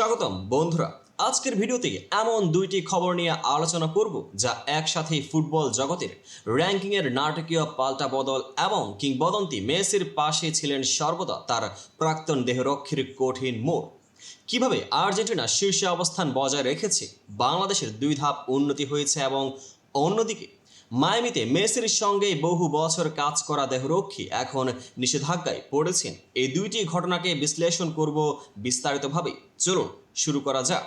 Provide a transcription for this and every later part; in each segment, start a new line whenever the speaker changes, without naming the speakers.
স্বাগতম, বন্ধুরা। আজকের ভিডিওতে এমন দুইটি খবর নিয়ে আলোচনা করব যা একসাথে ফুটবল জগতের র্যাঙ্কিংয়ের নাটকীয় পাল্টা বদল এবং কিংবদন্তি মেসির পাশে ছিলেন সর্বদা তার প্রাক্তন দেহরক্ষীর কঠিন মোড়। কীভাবে আর্জেন্টিনা শীর্ষে অবস্থান বজায় রেখেছে, বাংলাদেশের দুই ধাপ উন্নতি হয়েছে এবং অন্যদিকে মায়ামিতে মেসির সঙ্গে বহু বছর কাজ করা দেহরক্ষী এখন নিষেধাজ্ঞায় পড়েছেন। এই দুইটি ঘটনাকে বিশ্লেষণ করব বিস্তারিতভাবে। চলুন, শুরু করা যাক।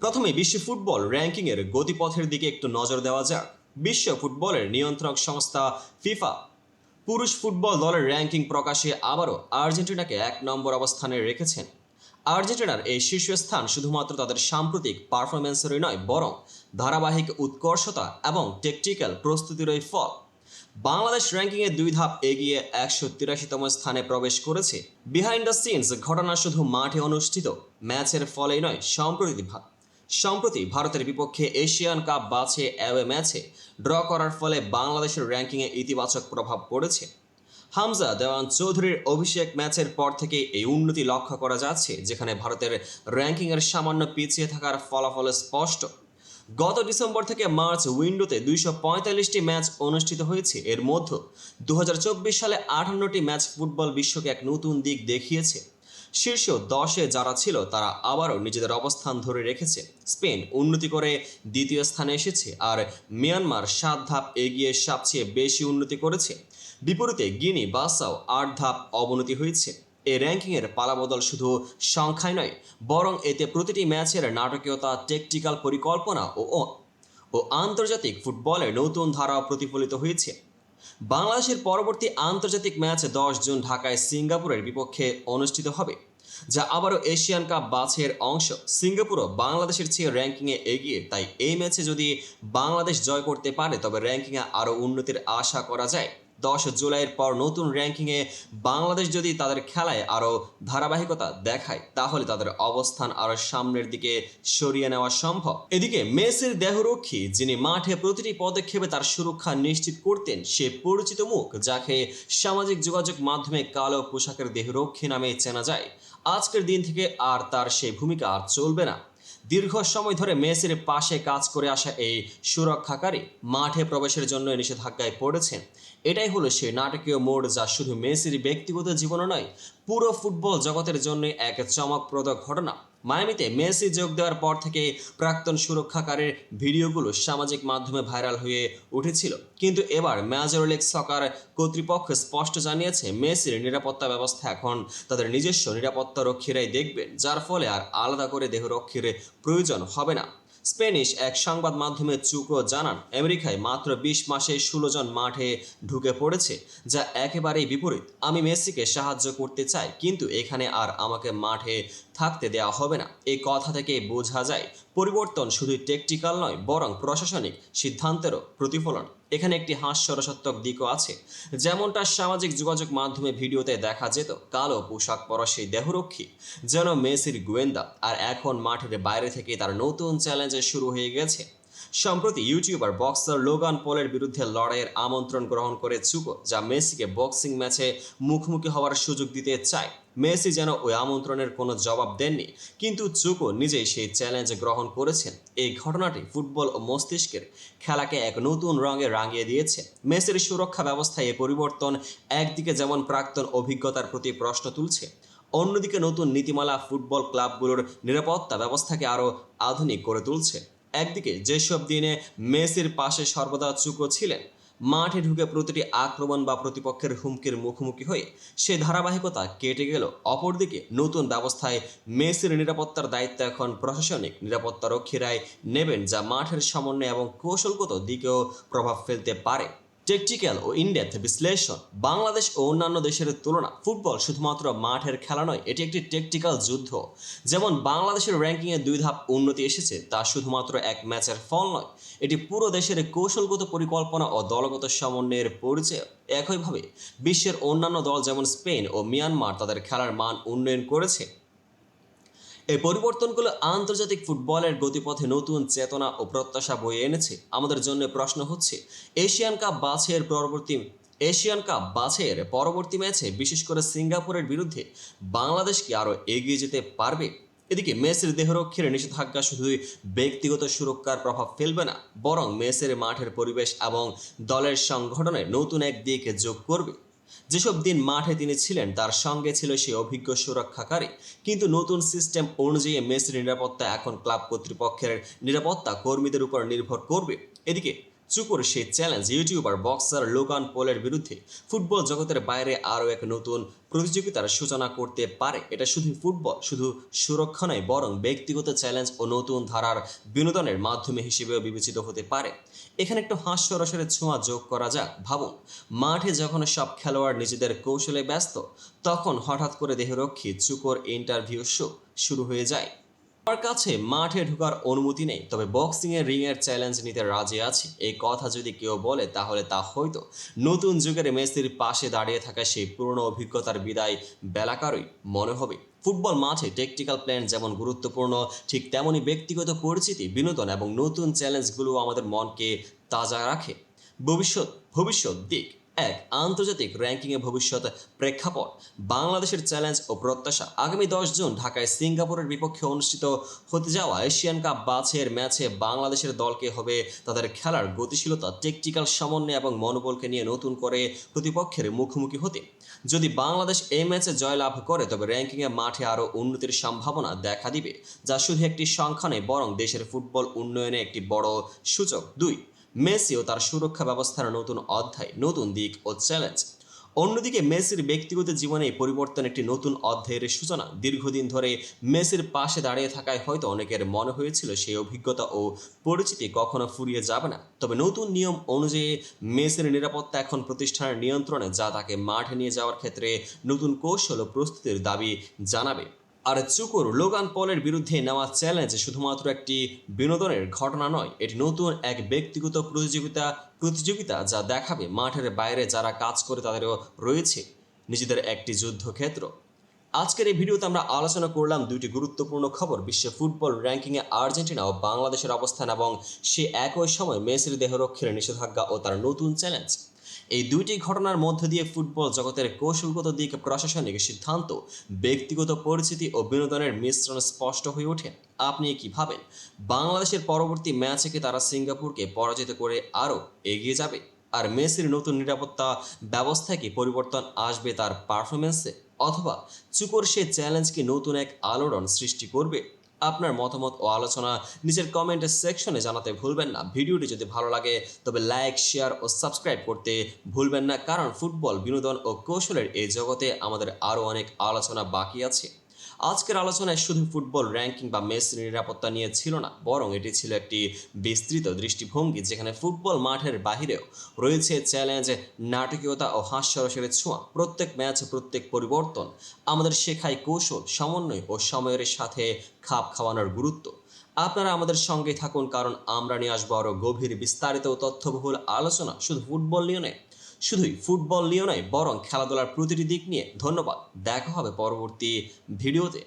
প্রথমে বিশ্ব ফুটবল র্যাঙ্কিংয়ের গতিপথের দিকে একটু নজর দেওয়া যাক। বিশ্ব ফুটবলের নিয়ন্ত্রক সংস্থা ফিফা। পুরুষ ফুটবল দলের র্যাঙ্কিং প্রকাশে আবারও আর্জেন্টিনাকে এক নম্বর অবস্থানে রেখেছেন। আর্জেন্টিনার এই শীর্ষস্থান শুধুমাত্র তাদের সাম্প্রতিক পারফরমেন্সেরই নয়, বরং ধারাবাহিক উৎকর্ষতা এবং টেকটিক্যাল প্রস্তুতিরই ফল। বাংলাদেশ র্যাঙ্কিংয়ে দুই ধাপ এগিয়ে একশো তিরাশিতম স্থানে প্রবেশ করেছে। বিহাইন্ড দ্য সিনস ঘটনা শুধু মাঠে অনুষ্ঠিত, ম্যাচের ফলেই নয়, সম্প্রতি সম্প্রতি ভারতের বিপক্ষে এশিয়ান কাপ বাছে অ্যাওয়ে ম্যাচে ড্র করার ফলে বাংলাদেশের র্যাঙ্কিংয়ে ইতিবাচক প্রভাব পড়েছে। হামজা, দেওয়ান চৌধুরীর অভিষেক ম্যাচের পর থেকে এই উন্নতি লক্ষ্য করা যাচ্ছে, যেখানে ভারতের র্যাঙ্কিংয়ের সামান্য পিছিয়ে থাকার ফলাফল স্পষ্ট। গত ডিসেম্বর থেকে মার্চ উইন্ডোতে দুইশো পঁয়তাল্লিশটি ম্যাচ অনুষ্ঠিত হয়েছে। এর মধ্যে দু হাজার চব্বিশ সালে আটান্নটি ম্যাচ ফুটবল বিশ্বকে এক নতুন দিক দেখিয়েছে। শীর্ষ দশে যারা ছিল, তারা আবারও নিজেদের অবস্থান ধরে রেখেছে। স্পেন উন্নতি করে দ্বিতীয় স্থানে এসেছে আর মিয়ানমার সাত ধাপ এগিয়ে সবচেয়ে বেশি উন্নতি করেছে। বিপরীতে গিনি বাসাও আট ধাপ অবনতি হয়েছে। এই র্যাঙ্কিংয়ের পালাবদল শুধু সংখ্যায় নয়, বরং এতে প্রতিটি ম্যাচের নাটকীয়তা, টেকটিক্যাল পরিকল্পনা ও ও- আন্তর্জাতিক ফুটবলের নতুন ধারাও প্রতিফলিত হয়েছে। বাংলাদেশের পরবর্তী আন্তর্জাতিক ম্যাচ দশ জুন ঢাকায় সিঙ্গাপুরের বিপক্ষে অনুষ্ঠিত হবে, যা আবারও এশিয়ান কাপ বাছের অংশ। সিঙ্গাপুরও বাংলাদেশের চেয়ে র্যাঙ্কিংয়ে এগিয়ে, তাই এই ম্যাচে যদি বাংলাদেশ জয় করতে পারে, তবে র্যাঙ্কিংয়ে আরও উন্নতির আশা করা যায়। দশ জুলাইয়ের পর নতুন র্যাঙ্কিংয়ে বাংলাদেশ যদি তাদের খেলায় আরও ধারাবাহিকতা দেখায়, তাহলে তাদের অবস্থান আরও সামনের দিকে সরিয়ে নেওয়া সম্ভব। এদিকে মেসির দেহরক্ষী, যিনি মাঠে প্রতিটি পদক্ষেপে তার সুরক্ষা নিশ্চিত করতেন, সে পরিচিত মুখ যাকে সামাজিক যোগাযোগ মাধ্যমে কালো পোশাকের দেহরক্ষী নামে চেনা যায়। আজকের দিন থেকে আর তার সেই ভূমিকা আর চলবে না। দীর্ঘ সময় ধরে মেসির পাশে কাজ করে আসা এই সুরক্ষাকারী মাঠে প্রবেশের জন্য নিষেধাজ্ঞায় পড়েছেন। এটাই হলো সেই নাটকীয় মোড় যা শুধু মেসির ব্যক্তিগত জীবনে নয়, পুরো ফুটবল জগতের জন্য এক চমকপ্রদ ঘটনা। মায়ামিতে মেসি যোগ দেওয়ার পর থেকে প্রাক্তন সুরক্ষাকারের ভিডিওগুলো সামাজিক মাধ্যমে ভাইরাল হয়ে উঠেছিল। কিন্তু এবার মেজর লিগ সকার কর্তৃপক্ষ স্পষ্ট জানিয়েছে, মেসির নিরাপত্তা ব্যবস্থা এখন তাদের নিজস্ব নিরাপত্তা রক্ষীরাই দেখবেন, যার ফলে আর আলাদা করে দেহরক্ষীর প্রয়োজন হবে না। স্পেনিশ এক সংবাদ মাধ্যমে চুকো জানান, আমেরিকায় মাত্র বিশ মাসে ষোলো জন মাঠে ঢুকে পড়েছে, যা একেবারেই বিপরীত। আমি মেসিকে সাহায্য করতে চাই, কিন্তু এখানে আর আমাকে মাঠে থাকতে দেওয়া হবে না। এই কথা থেকে বোঝা যায়, পরিবর্তন শুধু টেকটিক্যাল নয়, বরং প্রশাসনিক সিদ্ধান্তেরও প্রতিফলন। এখানে একটি হাস্যরসাত্মক দিকও আছে। যেমনটা সামাজিক যোগাযোগ মাধ্যমে ভিডিওতে দেখা যেত, কালো পোশাক পরা সেই দেহরক্ষী, যেন মেসির গোয়েন্দা, আর এখন মাঠের বাইরে থেকে তার নতুন চ্যালেঞ্জে শুরু হয়ে গেছে। সম্প্রতি ইউটিউবার, বক্সার লোগান পলের বিরুদ্ধে লড়াইয়ের আমন্ত্রণ গ্রহণ করে চুকো যা মেসিকে বক্সিং ম্যাচে মুখোমুখি হওয়ার সুযোগ দিতে চায়। মেসি যেন ওই আমন্ত্রণের কোনো জবাব দেননি, কিন্তু চুকো নিজেই সেই চ্যালেঞ্জ গ্রহণ করেছেন। এই ঘটনাটি ফুটবল ও মস্তিষ্কের খেলাকে এক নতুন রঙে রাঙিয়ে দিয়েছে। মেসির সুরক্ষা ব্যবস্থায় এ পরিবর্তন একদিকে যেমন প্রাক্তন অভিজ্ঞতার প্রতি প্রশ্ন তুলছে, অন্যদিকে নতুন নীতিমালা ফুটবল ক্লাবগুলোর নিরাপত্তা ব্যবস্থাকে আরও আধুনিক করে তুলছে। একদিকে যেসব দিনে মেসির পাশে সর্বদা চুকো ছিলেন মাঠে ঢুকে প্রতিটি আক্রমণ বা প্রতিপক্ষের হুমকির মুখোমুখি হয়ে সে ধারাবাহিকতা কেটে গেল। অপরদিকে নতুন ব্যবস্থায় মেসির নিরাপত্তার দায়িত্ব এখন প্রশাসনিক। নিরাপত্তা রক্ষীরাই নেবেন যা মাঠের সমন্বয় এবং কৌশলগত দিকেও প্রভাব ফেলতে পারে। টেকটিক্যাল ও ইনডেপথ বিশ্লেষণ বাংলাদেশ ও অন্যান্য দেশের তুলনা ফুটবল শুধুমাত্র মাঠের খেলা নয়, এটি একটি টেকটিক্যাল যুদ্ধ। যেমন বাংলাদেশের র্যাঙ্কিংয়ে দুই ধাপ উন্নতি এসেছে, তা শুধুমাত্র এক ম্যাচের ফল নয়, এটি পুরো দেশের কৌশলগত পরিকল্পনা ও দলগত সমন্বয়ের পরিচয়। একইভাবে বিশ্বের অন্যান্য দল যেমন স্পেন ও মিয়ানমার তাদের খেলার মান উন্নয়ন করেছে। এই পরিবর্তনগুলো আন্তর্জাতিক ফুটবলের গতিপথে নতুন চেতনা ও প্রত্যাশা বয়ে এনেছে। আমাদের জন্য প্রশ্ন হচ্ছে, এশিয়ান কাপ বাছের পরবর্তী এশিয়ান কাপ বাছের পরবর্তী ম্যাচে বিশেষ করে সিঙ্গাপুরের বিরুদ্ধে বাংলাদেশ কি আরও এগিয়ে যেতে পারবে? এদিকে মেসির দেহরক্ষীর নিষেধাজ্ঞা শুধুই ব্যক্তিগত সুরক্ষার প্রভাব ফেলবে না, বরং মেসের মাঠের পরিবেশ এবং দলের সংগঠনে নতুন এক দিক যোগ করবে। যেসব দিন মাঠে তিনি ছিলেন, তার সঙ্গে ছিল সেই অভিজ্ঞ সুরক্ষাকারী। কিন্তু নতুন সিস্টেম অনুযায়ী মেসির নিরাপত্তা এখন ক্লাব কর্তৃপক্ষের নিরাপত্তা কর্মীদের উপর নির্ভর করবে। এদিকে চুকুর সেই চ্যালেঞ্জ ইউটিউবার বক্সার লোকান পোলের বিরুদ্ধে ফুটবল জগতের বাইরে আরও এক নতুন প্রতিযোগিতার সূচনা করতে পারে। এটা শুধু ফুটবল শুধু সুরক্ষা নয়, বরং ব্যক্তিগত চ্যালেঞ্জ ও নতুন ধারার বিনোদনের মাধ্যমে হিসেবেও বিবেচিত হতে পারে। এখানে একটু হাস্যরসের ছোঁয়া যোগ করা যাক। ভাবুন, মাঠে যখন সব খেলোয়াড় নিজেদের কৌশলে ব্যস্ত, তখন হঠাৎ করে দেহরক্ষী চুকোর ইন্টারভিউ শো শুরু হয়ে যায়। আমার কাছে মাঠে ঢোকার অনুমতি নেই, তবে বক্সিং এর রিং এর চ্যালেঞ্জ নিতে রাজি আছি। এই কথা যদি কেউ বলে, তাহলে তা হয়তো নতুন যুগের মেসির পাশে দাঁড়িয়ে থাকা সেই পুরনো অভিজ্ঞতার বিদায় বেলাকারই মনে হবে। ফুটবল মাঠে টেকটিক্যাল প্ল্যান যেমন গুরুত্বপূর্ণ, ঠিক তেমনই ব্যক্তিগত পরিচিতি, বিনোদন এবং নতুন চ্যালেঞ্জগুলো আমাদের মনকে তাজা রাখে। ভবিষ্যৎ ভবিষ্যৎ দিক। এক আন্তর্জাতিক র্যাঙ্কিংয়ে ভবিষ্যৎ প্রেক্ষাপট। বাংলাদেশের চ্যালেঞ্জ ও প্রত্যাশা আগামী দশ জুন ঢাকায় সিঙ্গাপুরের বিপক্ষে অনুষ্ঠিত হতে যাওয়া এশিয়ান কাপ বাছের ম্যাচে বাংলাদেশের দলকে হবে তাদের খেলার গতিশীলতা, টেকটিক্যাল সমন্বয় এবং মনোবলকে নিয়ে নতুন করে প্রতিপক্ষের মুখোমুখি হতে। যদি বাংলাদেশ এই ম্যাচে জয়লাভ করে, তবে র্যাঙ্কিংয়ে মাঠে আরও উন্নতির সম্ভাবনা দেখা দিবে, যা শুধু একটি সংখ্যা নয়, বরং দেশের ফুটবল উন্নয়নে একটি বড় সূচক দুই মেসি ও তার সুরক্ষা ব্যবস্থার নতুন অধ্যায়, নতুন দিক ও চ্যালেঞ্জ অন্যদিকে মেসির ব্যক্তিগত জীবনে পরিবর্তন একটি নতুন অধ্যায়ের সূচনা। দীর্ঘদিন ধরে মেসির পাশে দাঁড়িয়ে থাকায় হয়তো অনেকের মনে হয়েছিল সেই অভিজ্ঞতা ও পরিচিতি কখনো ফুরিয়ে যাবে না। তবে নতুন নিয়ম অনুযায়ী মেসির নিরাপত্তা এখন প্রতিষ্ঠানের নিয়ন্ত্রণে, যা তাকে মাঠে নিয়ে যাওয়ার ক্ষেত্রে নতুন কৌশল ও প্রস্তুতির দাবি জানাবে। আর চুকুর লোগান পলের বিরুদ্ধে নেওয়া চ্যালেঞ্জ শুধুমাত্র একটি বিনোদনের ঘটনা নয়, এটি নতুন এক ব্যক্তিগত প্রতিযোগিতা প্রতিযোগিতা যা দেখাবে মাঠের বাইরে যারা কাজ করে তাদেরও রয়েছে নিজেদের একটি যুদ্ধক্ষেত্র। আজকের এই ভিডিওতে আমরা আলোচনা করলাম দুইটি গুরুত্বপূর্ণ খবর, বিশ্ব ফুটবল র্যাঙ্কিংয়ে আর্জেন্টিনা ও বাংলাদেশের অবস্থান এবং সে একই সময় মেসির দেহরক্ষীর নিষেধাজ্ঞা ও তার নতুন চ্যালেঞ্জ এই দুইটি ঘটনার মধ্য দিয়ে ফুটবল জগতের কৌশলগত দিক প্রশাসনিক সিদ্ধান্ত, ব্যক্তিগত পরিচিতি ও বিনোদনের মিশ্রণ স্পষ্ট হয়ে ওঠে। আপনি কি ভাবেন, বাংলাদেশের পরবর্তী ম্যাচে কি তারা সিঙ্গাপুরকে পরাজিত করে আরও এগিয়ে যাবে? আর মেসির নতুন নিরাপত্তা ব্যবস্থায় কি পরিবর্তন আসবে তার পারফরমেন্সে অথবা চুকোর সে চ্যালেঞ্জ কি নতুন এক আলোড়ন সৃষ্টি করবে? আপনার মতামত ও আলোচনা নিজের কমেন্ট সেকশনে জানাতে ভুলবেন না। ভিডিওটি যদি ভালো লাগে, তবে লাইক শেয়ার ও সাবস্ক্রাইব করতে ভুলবেন না, কারণ ফুটবল বিনোদন ও কৌশলের এই জগতে আমাদের আরও অনেক আলোচনা বাকি আছে। আজকের আলোচনায় শুধু ফুটবল র্যাঙ্কিং বা মেসির নিরাপত্তা নিয়ে ছিল না, বরং এটি ছিল একটি বিস্তৃত দৃষ্টিভঙ্গি যেখানে ফুটবল মাঠের বাহিরেও রয়েছে চ্যালেঞ্জ নাটকীয়তা ও হাস্যরসের ছোঁয়া। প্রত্যেক ম্যাচ প্রত্যেক পরিবর্তন আমাদের শেখায় কৌশল, সমন্বয় ও সময়ের সাথে খাপ খাওয়ানোর গুরুত্ব। আপনারা আমাদের সঙ্গে থাকুন, কারণ আমরা নিয়ে আসব আরও গভীর বিস্তারিত তথ্যবহুল আলোচনা। শুধু ফুটবল নিয়ে নয় শুধুই ফুটবল নিয়েও নয় বরং খেলাধুলার প্রতিটি দিক নিয়ে ধন্যবাদ। দেখা হবে পরবর্তী ভিডিওতে।